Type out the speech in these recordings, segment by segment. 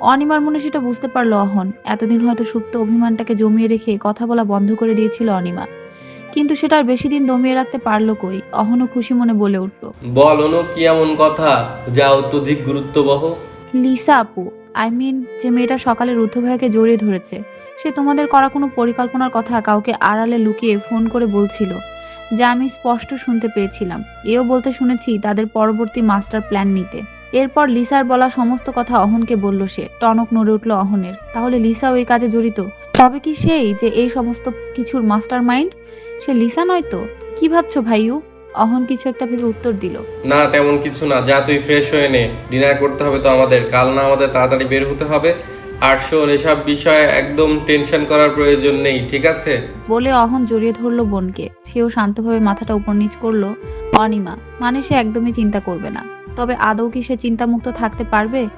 অনিমার মনে সেটা বুঝতে পারল অহন। এতদিন হয়তো সুপ্ত অভিমানটাকে জমিয়ে রেখে কথা বলা বন্ধ করে দিয়েছিল অনিমা। কিন্তু সেটা আর বেশি দিন দমিয়ে রাখতে পারল কই? অহনও খুশি মনে বলে উঠল। বল অনু কি এমন কথা? যা অত্যধিক গুরুত্ববহ। লিসা আপু আই মিন যে মেয়েটা সকালে রুদ্ধ ভাইয়াকে জড়িয়ে ধরেছে সে তোমাদের করা কোনো পরিকল্পনার কথা কাউকে আড়ালে লুকিয়ে ফোন করে বলছিল যা আমি স্পষ্ট শুনতে পেয়েছিলাম। এও বলতে শুনেছি তাদের পরবর্তী মাস্টার প্ল্যান নিতে। এরপর লিসার বলা সমস্ত কথা অহনকে বলল সে। টনক নড়ে উঠল অহনের। তাহলে লিসা ওই কাজে জড়িত? তবে কি সেই যে এই সমস্ত কিছুর মাস্টার মাইন্ড সে লিসা নয় তো? কি ভাবছ ভাইউ অহন কিছু একটা ভেবে উত্তর দিল। না তেমন কিছু না। যা তুই ফ্রেশ হয়ে নে। ডিনার করতে হবে তো আমাদের। কাল না আমাদের তাড়াতাড়ি বের হতে হবে। আর শোন এসব বিষয়ে একদম টেনশন করার প্রয়োজন নেই ঠিক আছে? বলে অহন জড়িয়ে ধরলো বোনকে। সেও শান্তভাবে মাথাটা উপর নিচ করল অনিমা। মানে সে একদমই চিন্তা করবে না। তবে আদৌ কি সে চিন্তামুক্ত থাকতে পারবে?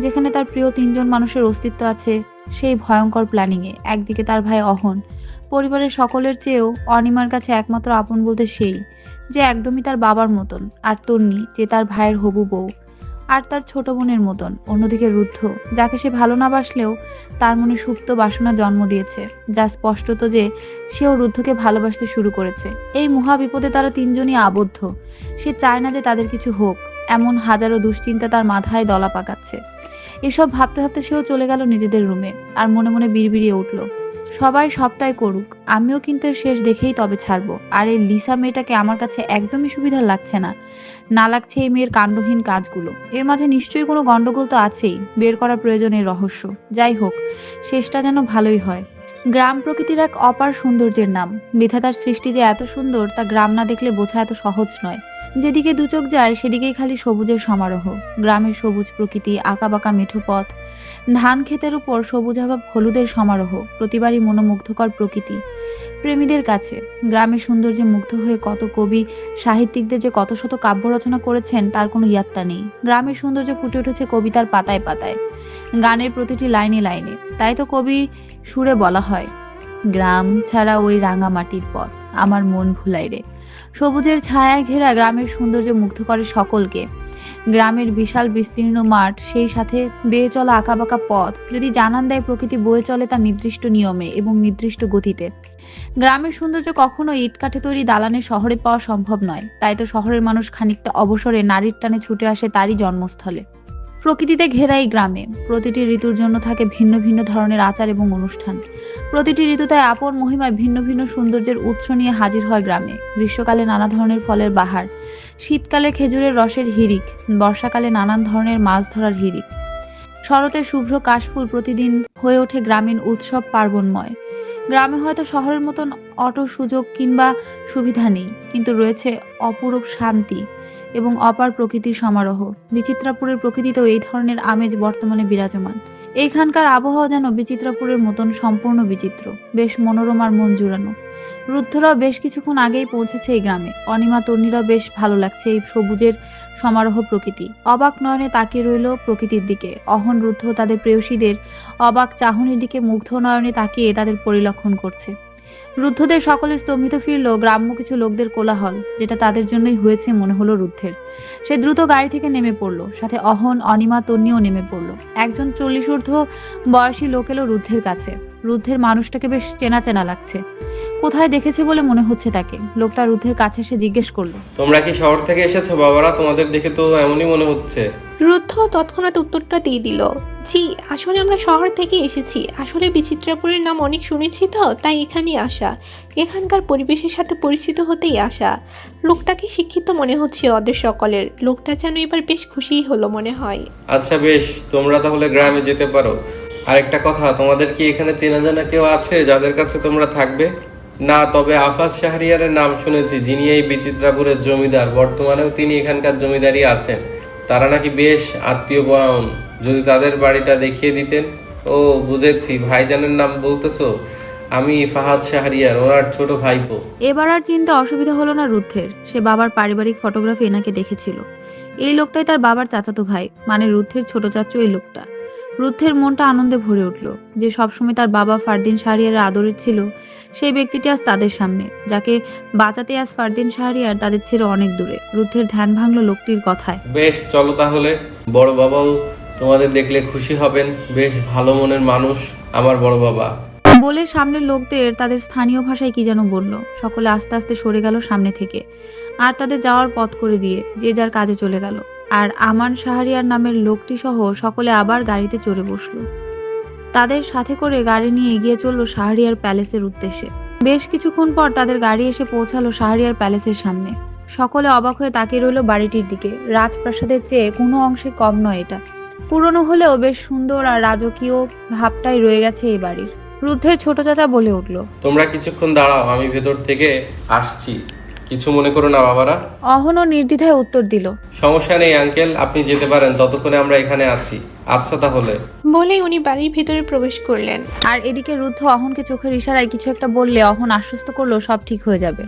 যেখানে তার প্রিয় তিনজন মানুষের অস্তিত্ব আছে, সেই ভয়ঙ্কর প্ল্যানিংয়ে। একদিকে তার ভাই অহন। পরিবারের সকলের চেয়েও অনিমার কাছে একমাত্র আপন বলতে সেই, যে একদমই তার বাবার মতন, আর তন্নি, যে তার ভাইয়ের হবু বউ। আর তার ছোট বোনের মতন, অন্যদিকে রুদ্ধ, যাকে সে ভালো না বাসলেও তার মনে সুপ্ত বাসনা জন্ম দিয়েছে, যা স্পষ্টত যে সেও রুদ্ধকে ভালোবাসতে শুরু করেছে। এই মহা বিপদে তারা তিনজনই আবদ্ধ। সে চায় না যে তাদের কিছু হোক। এমন হাজারো দুশ্চিন্তা তার মাথায় দলা পাকাচ্ছে। এসব ভাবতে ভাবতে সেও চলে গেল নিজেদের রুমে আর মনে মনে বিড়বিড়িয়ে উঠল, সবাই সবটাই করুক, আমিও কিন্তু শেষ দেখেই তবে ছাড়বো। আর এই লিসা মেয়েটাকে আমার কাছে একদমই সুবিধা লাগছে না। না লাগছে এই মেয়ের কাণ্ডহীন কাজগুলো। এর মাঝে নিশ্চয়ই কোনো গন্ডগোল তো আছেই, বের করা প্রয়োজন এই রহস্য। যাই হোক, শেষটা যেন ভালোই হয়। গ্রাম প্রকৃতির এক অপার সৌন্দর্যের নাম। বিধাতার সৃষ্টি যে এত সুন্দর, তা গ্রাম না দেখলে বোঝা এত সহজ নয়। যেদিকে দুচোখ যায়, সেদিকেই খালি সবুজের সমারোহ। গ্রামের সবুজ প্রকৃতি আঁকা বাঁকা মেঠো পথ, ধান ক্ষেতের উপর সবুজাভাব হলুদের সমারোহ, প্রতিবারই মনোমুগ্ধকর প্রকৃতি। প্রেমীদের কাছে। গ্রামের সৌন্দর্যে মুগ্ধ হয়ে কত কবি, সাহিত্যিকদের যে কত শত কাব্য রচনা করেছেন, তার কোনো ইয়াত্তা নেই। গ্রামের সৌন্দর্য ফুটে উঠেছে কবিতার পাতায় পাতায়, গানের প্রতিটি লাইনে লাইনে। তাই তো কবি সুরে বলা হয়, গ্রাম ছাড়া ওই রাঙা মাটির পথ, আমার মন ভুলাই রে। সবুজের ছায়ায় ঘেরা গ্রামের সৌন্দর্য মুগ্ধ করে সকলকে। গ্রামের বিশাল বিস্তীর্ণ মাঠ, সেই সাথে বেয়ে চলা আঁকাবাঁকা পথ, যদি জানান দেয় প্রকৃতি বয়ে চলে তার নির্দিষ্ট নিয়মে এবং নির্দিষ্ট গতিতে। গ্রামের সৌন্দর্য কখনো ইটকাঠে তৈরি দালানে শহরে পাওয়া সম্ভব নয়। তাই তো শহরের মানুষ খানিকটা অবসরে নারীর টানে ছুটে আসে তারই জন্মস্থলে। প্রকৃতিতে ঘেরা এই গ্রামে প্রতিটি ঋতুর জন্য থাকে ভিন্ন ভিন্ন ধরনের আচার এবং অনুষ্ঠান। প্রতিটি ঋতুতে আপন মহিমায় ভিন্ন ভিন্ন সৌন্দর্যের উৎস নিয়ে হাজির হয় গ্রামে। গ্রীষ্মকালে নানা ধরনের ফলের বাহার, শীতকালে খেজুরের রসের হিরিক, বর্ষাকালে নানান ধরনের মাছ ধরার হিরিক। শরতের শুভ্র কাশফুল প্রতিদিন হয়ে ওঠে গ্রামীণ উৎসব পার্বণময়। গ্রামে হয়তো শহরের মতন অটো সুযোগ কিংবা সুবিধা নেই, কিন্তু রয়েছে অপরূপ শান্তি এবং অপার প্রকৃতির সমারোহ। বিচিত্রাপুরের প্রকৃতিতেও এই ধরনের আমেজ বর্তমানে বিরাজমান। এইখানকার আবহাওয়া যেন বিচিত্রাপুরের মতন সম্পূর্ণ বিচিত্র, বেশ মনোরম আর মন জুড়ানো। রুদ্ধরাও বেশ কিছুক্ষণ আগেই পৌঁছেছে এই গ্রামে। অনিমা তর্ণীরা বেশ ভালো লাগছে এই সবুজের সমারোহ প্রকৃতি। অবাক নয়নে তাকিয়ে রইল প্রকৃতির দিকে। অহন রুদ্ধ তাদের প্রেয়সীদের অবাক চাহনির দিকে মুগ্ধ নয়নে তাকিয়ে তাদের পরিলক্ষণ করছে। রুদ্ধদের সকলে স্তম্ভিত ফিরল, গ্রাম্য কিছু লোকদের কোলাহল, যেটা তাদের জন্যই হয়েছে মনে হলো রুদ্ধের। সে দ্রুত গাড়ি থেকে নেমে পড়ল, সাথে অহন, অনিমা, তন্নিও নেমে পড়ল। একজন চল্লিশ ঊর্ধ্ব বয়সী লোক এলো রুদ্ধের কাছে। রুদ্ধের মানুষটাকে বেশ চেনা চেনা লাগছে। কোথায় দেখেছে বলে মনে হচ্ছে তাকে? লোকটা রুদ্ধের কাছে এসে জিজ্ঞেস করল। তোমরা কি শহর থেকে এসেছ বাবারা? তোমাদের দেখে তো এমনই মনে হচ্ছে। রুদ্ধ তৎক্ষণাৎ উত্তরটা দিয়ে দিল জি আসলে আমরা শহর থেকে এসেছি। আসলে বিচিত্রাপুরের নাম অনেক শুনেছি তো তাই এখানেই আসা। এখানকার পরিবেশের সাথে পরিচিত হতেই আসা। লোকটাকে শিক্ষিত মনে হচ্ছে ওদের সকলের। লোকটা যেন এবার বেশ খুশিই হলো মনে হয়। আচ্ছা বেশ তোমরা তাহলে গ্রামে যেতে পারো। আরেকটা কথা তোমাদের কি এখানে চেনা জানা কেউ আছে যাদের কাছে তোমরা থাকবে? না, তবে আফাজ শাহরিয়ারের নাম শুনেছি, যিনি এই বিচিত্রাপুরের জমিদার। বর্তমানেও তিনি এখানকার জমিদারি আছেন। তারা নাকি বেশ আত্মীয় পরায়ণ যদি তাদের বাড়িটা দেখিয়ে দিতেন। ও, বুঝেছি। ভাইজানের নাম বলতেছো? আমি ফাহাদ শাহরিয়ার ওনার ছোট ভাইপো। এবার আর চিন্তা অসুবিধা হলো না রুদ্ধের। সে বাবার পারিবারিক ফটোগ্রাফি এনাকে দেখেছিল। এই লোকটাই তার বাবার চাচাতো ভাই মানে রুদ্ধের ছোট চাচু এই লোকটা। রুদ্ধের মনটা আনন্দে ভরে উঠল যে সবসময় তার বাবা ফারদিন শাহরিয়ারের আদরের ছিল সেই ব্যক্তিটি আজ তাদের সামনে যাকে বাঁচাতে আজ ফারদিন শাহরিয়ার তাদের ছেড়ে অনেক দূরে। রুদ্ধের ধ্যান ভাঙলো লোকটির কথায়। বেশ চলো তাহলে। বড় বাবাও তোমাদের দেখলে খুশি হবেন। বেশ ভালো মনের মানুষ আমার বড় বাবা। বলে সামনের লোকদের তাদের স্থানীয় ভাষায় কি যেন বলল। সকলে আস্তে আস্তে সরে গেল সামনে থেকে। আর তাদের যাওয়ার পথ করে দিয়ে যে যার কাজে চলে গেল। আর আমান শাহরিয়ার নামের লোকটি সহ সকলে আবার গাড়িতে চড়ে বসল। তাদের সাথে করে গাড়ি নিয়ে এগিয়ে চলল শাহরিয়ার প্যালেসের উদ্দেশ্যে। বেশ কিছুক্ষণ পর তাদের গাড়ি এসে পৌঁছালো শাহরিয়ার প্যালেসের সামনে। সকলে অবাক হয়ে তাকিয়ে রইল বাড়িটির দিকে। রাজপ্রাসাদের চেয়ে কোনো অংশে কম নয় এটা। পুরনো হলেও বেশ সুন্দর আর রাজকীয় ভাবটাই রয়ে গেছে এই বাড়ির। রুদ্ধের ছোট চাচা বলে উঠল, তোমরা কিছুক্ষণ দাঁড়াও, আমি ভেতর থেকে আসছি। কিছু মনে করো না বাবারা। অহনও নির্দ্বিধায় উত্তর দিল। সমস্যা নেই আঙ্কেল আপনি যেতে পারেন ততক্ষণে আমরা এখানে আছি। আচ্ছা তাহলে। বলেই উনি বাড়ির ভিতরে প্রবেশ করলেন। আর এদিকে রুদ্ধ অহনকে চোখের ইশারায় কিছু একটা বললে অহন আশ্বস্ত করল সব ঠিক হয়ে যাবে।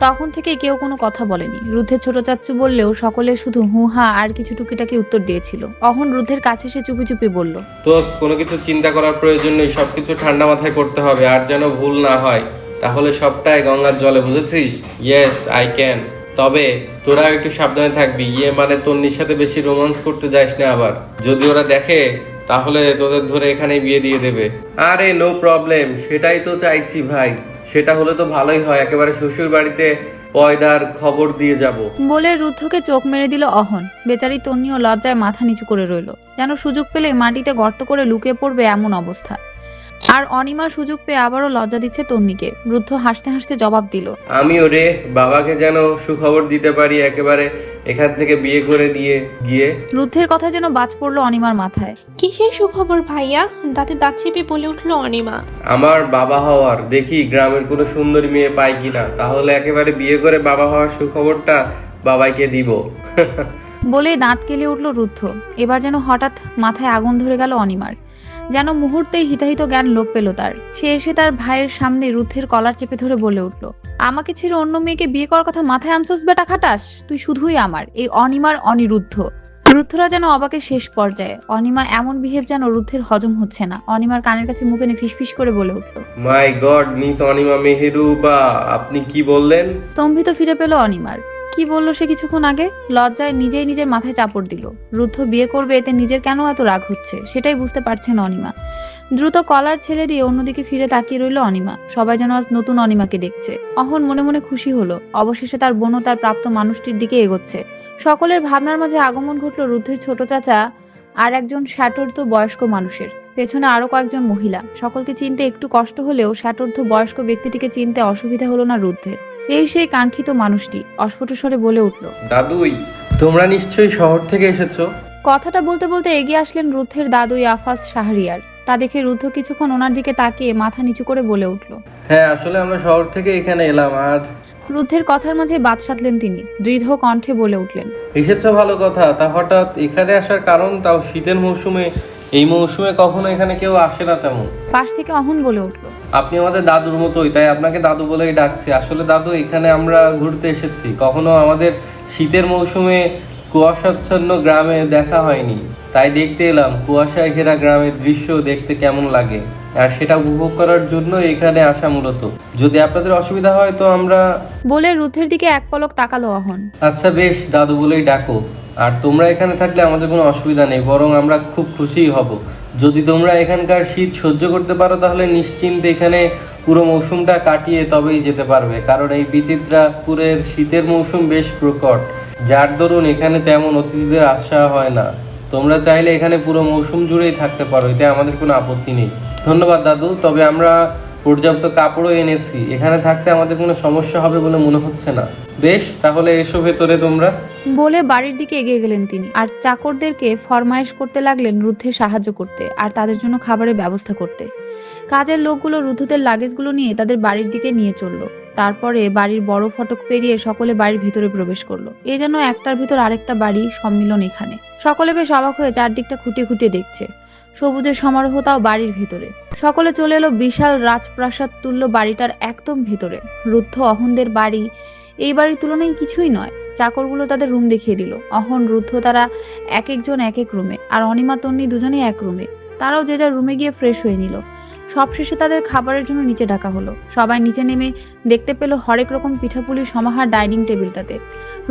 তখন থেকে কেউ কোনো কথা বলেনি। রুদ্ধের ছোট চাচ্চু বললেও সকলে শুধু হু হা আর কিছু টুকিটাকি উত্তর দিয়েছিল। অহন রুদ্ধের কাছে সে চুপি চুপি বলল দোস্ত কোনো কিছু চিন্তা করার প্রয়োজন নেই সবকিছু ঠান্ডা মাথায় করতে হবে আর যেন ভুল না হয়। তাহলে সবটাই গঙ্গার জলে বুঝেছিস? ইয়েস আই ক্যান তবে তোরা একটু সাবধানে থাকবি। ইয়ে মানে তন্নির সাথে বেশি রোমান্স করতে যাইস না আবার। যদি ওরা দেখে, তাহলে তোদের ধরে এখানে বিয়ে দিয়ে দেবে। আরে নো প্রবলেম সেটাই তো চাইছি ভাই। সেটা হলে তো ভালোই হয়। একেবারে শ্বশুর বাড়িতে পয়দার খবর দিয়ে যাব। বলে রুদ্ধকে চোখ মেরে দিল অহন। বেচারি তন্নিও লজ্জায় মাথা নিচু করে রইল। যেন সুযোগ পেলে মাটিতে গর্ত করে লুকিয়ে পড়বে এমন অবস্থা। আর অনিমা সুযোগ পেয়ে আবারও লজ্জা দিচ্ছে তন্নিকে। রুদ্ধ হাসতে হাসতে জবাব দিল। আমি ওরে বাবাকে যেন সুখবর দিতে পারি একেবারে এখান থেকে বিয়ে করে নিয়ে গিয়ে। রুদ্ধের কথা যেন বাজ পড়ল অনিমার মাথায়। কিসের সুখবর ভাইয়া? দাঁতে দাঁত চেপে বলে উঠল অনিমা। আমার বাবা হওয়ার দেখি গ্রামের কোনো সুন্দরী মেয়ে পাই কিনা। তাহলে একেবারে বিয়ে করে বাবা হওয়ার সুখবরটা বাবাইকে দিব। বলে দাঁত কেলে উঠল রুদ্ধ। এবার যেন হঠাৎ মাথায় আগুন ধরে গেল অনিমার। যেন মুহূর্তেই হিতাহিত জ্ঞান লোপ পেল তার। সে এসে তার ভাইয়ের সামনে রুদ্ধের কলার চেপে ধরে বলে উঠল আমাকে ছেড়ে অন্য মেয়েকে বিয়ে করার কথা মাথায় আনছস বেটা খাটাস? তুই শুধুই আমার এই অনিমার অনিরুদ্ধ। রুদ্ধরা যেন অবাকের শেষ পর্যায়ে অনিমা এমন বিহেভ যেন রুদ্ধের হজম হচ্ছে না। অনিমার কানের কাছে মুখে নিয়ে ফিসফিস করে বলে উঠল মাই গড মিস অনিমা মেহেরু বা আপনি কি বললেন? স্তম্ভিত ফিরে পেল অনিমার। কি বলল সে কিছুক্ষণ আগে? লজ্জায় নিজেই নিজের মাথায় চাপড় দিল। রুদ্ধ বিয়ে করবে, এতে নিজের কেন এত রাগ হচ্ছে? সেটাই বুঝতে পারছে না অনিমা। দ্রুত কলার ছেড়ে দিয়ে অন্যদিকে ফিরে তাকিয়ে রইল অনিমা। সবাই যেন আজ নতুন অনিমাকে দেখছে। অহন মনে মনে খুশি হলো। অবশেষে তার বোনও তার প্রাপ্ত মানুষটির দিকে এগোচ্ছে। সকলের ভাবনার মাঝে আগমন ঘটল রুদ্ধের ছোট চাচা আর একজন ষাটোর্ধ বয়স্ক মানুষের। পেছনে আরও কয়েকজন মহিলা। সকলকে চিনতে একটু কষ্ট হলেও ষাটোর্ধ বয়স্ক ব্যক্তিটিকে চিনতে অসুবিধা হলো না রুদ্ধের। এই সেই কাঙ্ক্ষিত মানুষটি অস্ফুট স্বরে বলে উঠল দাদুই তোমরা নিশ্চয়ই শহর থেকে এসেছ। কথাটা বলতে বলতে এগিয়ে আসলেন রুদ্ধের দাদুই আফাজ শাহরিয়ার। তা দেখে রুদ্ধ কিছুক্ষণ ওনার দিকে তাকিয়ে মাথা নিচু করে বলে উঠল হ্যাঁ আসলে আমরা শহর থেকে এখানে এলাম আর রুদ্ধের কথার মাঝে বাদ সাধলেন তিনি দৃঢ় কণ্ঠে বলে উঠলেন এসেছ ভালো কথা তা হঠাৎ এখানে আসার কারণ তাও শীতের মৌসুমে এই মৌসুমে কখনো এখানে কেউ আসে না তেমন। পাশ থেকে অহন বলে উঠল। আপনি আমাদের দাদুর মতোই তাই আপনাকে দাদু বলেই ডাকছি। আসলে দাদু এখানে আমরা ঘুরতে এসেছি। কখনো আমাদের শীতের মৌসুমে কুয়াশাচ্ছন্ন গ্রামে দেখা হয়নি। তাই দেখতে এলাম কুয়াশায় ঘেরা গ্রামের দৃশ্য দেখতে কেমন লাগে। আর সেটা উপভোগ করার জন্য এখানে আসা মূলত। যদি আপনাদের অসুবিধা হয় তো আমরা বলে রুদ্ধের দিকে এক পলক তাকালো অহন। আচ্ছা বেশ দাদু বলেই ডাকো। আর তোমরা এখানে থাকলে আমাদের কোনো অসুবিধা নেই, বরং আমরা খুব খুশিই হব। যদি তোমরা এখানকার শীত সহ্য করতে পারো, তাহলে নিশ্চিন্তে এখানে পুরো মৌসুমটা কাটিয়ে তবেই যেতে পারবে, কারণ এই বিচিত্রাপুরের শীতের মৌসুম বেশ প্রকট, যার দরুন এখানে তেমন অতিথিদের আশা হয় না। তোমরা চাইলে এখানে পুরো মৌসুম জুড়েই থাকতে পারো, এতে আমাদের কোনো আপত্তি নেই। ধন্যবাদ দাদু, তবে আমরা পর্যাপ্ত কাপড়ও এনেছি, এখানে থাকতে আমাদের কোনো সমস্যা হবে বলে মনে হচ্ছে না। বেশ, তাহলে এসো ভেতরে তোমরা। বলে বাড়ির দিকে এগিয়ে গেলেন তিনি। আর চাকরদেরকে ফরমায়েশ করতে লাগলেন রুদ্ধে সাহায্য করতে আর তাদের জন্য খাবারের ব্যবস্থা করতে। কাজের লোকগুলো রুদ্ধদের লাগেজগুলো নিয়ে তাদের বাড়ির দিকে নিয়ে চলল। তারপরে বাড়ির বড় ফটক পেরিয়ে সকলে বাড়ির ভিতরে প্রবেশ করল। এ যেন একটার ভিতর আরেকটা বাড়ি সম্মিলন এখানে। সকলে বেশ অবাক হয়ে চারদিকটা খুঁটিয়ে খুঁটিয়ে দেখছে। সবুজের সমারোহ তাও বাড়ির ভিতরে। সকলে চলে এলো বিশাল রাজপ্রাসাদ তুল্য বাড়িটার একদম ভিতরে। রুদ্ধ অহনদের বাড়ি এই বাড়ির তুলনায় কিছুই নয়। চাকরগুলো তাদের রুম দেখিয়ে দিল। অহন, রুদ্ধ তারা এক একজন এক এক রুমে আর অনিমা, তন্নি দুজনেই এক রুমে তারাও যে যার রুমে গিয়ে ফ্রেশ হয়ে নিল। সবশেষে তাদের খাবারের জন্য নিচে ডাকা হলো। সবাই নিচে নেমে দেখতে পেল হরেক রকম পিঠাপুলির সমাহার ডাইনিং টেবিলটাতে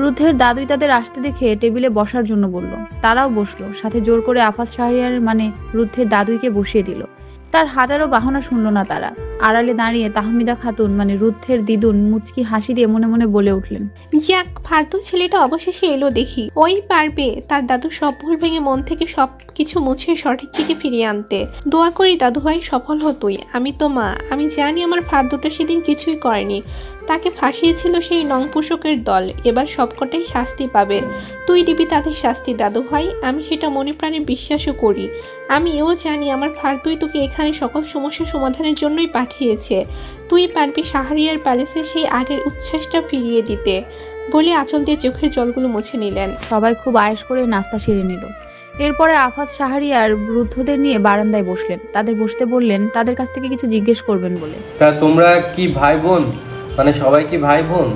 রুদ্ধের দাদুই তাদের আসতে দেখে টেবিলে বসার জন্য বলল, তারাও বসল। সাথে জোর করে আফাজ শাহরিয়ারের মানে রুদ্ধের দাদুইকে বসিয়ে দিল। তার হাজারো বাহনা শুনল না তারা। আড়ালে দাঁড়িয়ে তাহমিদা খাতুন মানে রুদ্ধের দিদুন, মুচকি হাসি দিয়ে মনে মনে বলে উঠলেন, যাক ফালতু ছেলেটা অবশেষে এলো দেখি। ওই পারবে তার দাদু সব ভুল ভেঙে মন থেকে সব কিছু মুছে সঠিক দিকে ফিরিয়ে আনতে। দোয়া করি দাদু ভাই সফল হতোই আমি তো মা। আমি জানি আমার ফাদ্দুটা সেদিন কিছুই করেনি। তাকে ফাঁসিয়েছিল সেই নং পোষকের দল। এবার সবকটাই শাস্তি পাবে। তুই দিবি তাদের শাস্তি, দাদু ভাই। আমি সেটা মনে প্রাণে বিশ্বাসও করি। আমি এও জানি আমার ফার্দুই তোকে এখানে সকল সমস্যা সমাধানের জন্যই পাঠিয়েছে। তুই পারবি শাহরিয়ার প্যালেসের সেই আগের উচ্ছ্বাসটা ফিরিয়ে দিতে। বলে আঁচল দিয়ে চোখের জলগুলো মুছে নিলেন। সবাই খুব আয়েস করে নাস্তা সেরে নিল। এরপরে আফাজ শাহরিয়ার বৃদ্ধদের নিয়ে বারান্দায় বসলেন। তাদের বসতে বললেন তাদের কাছ থেকে কিছু জিজ্ঞেস করবেন বলে। তা তোমরা কি ভাই বোন? মানে সবাই কি ভাই বোন?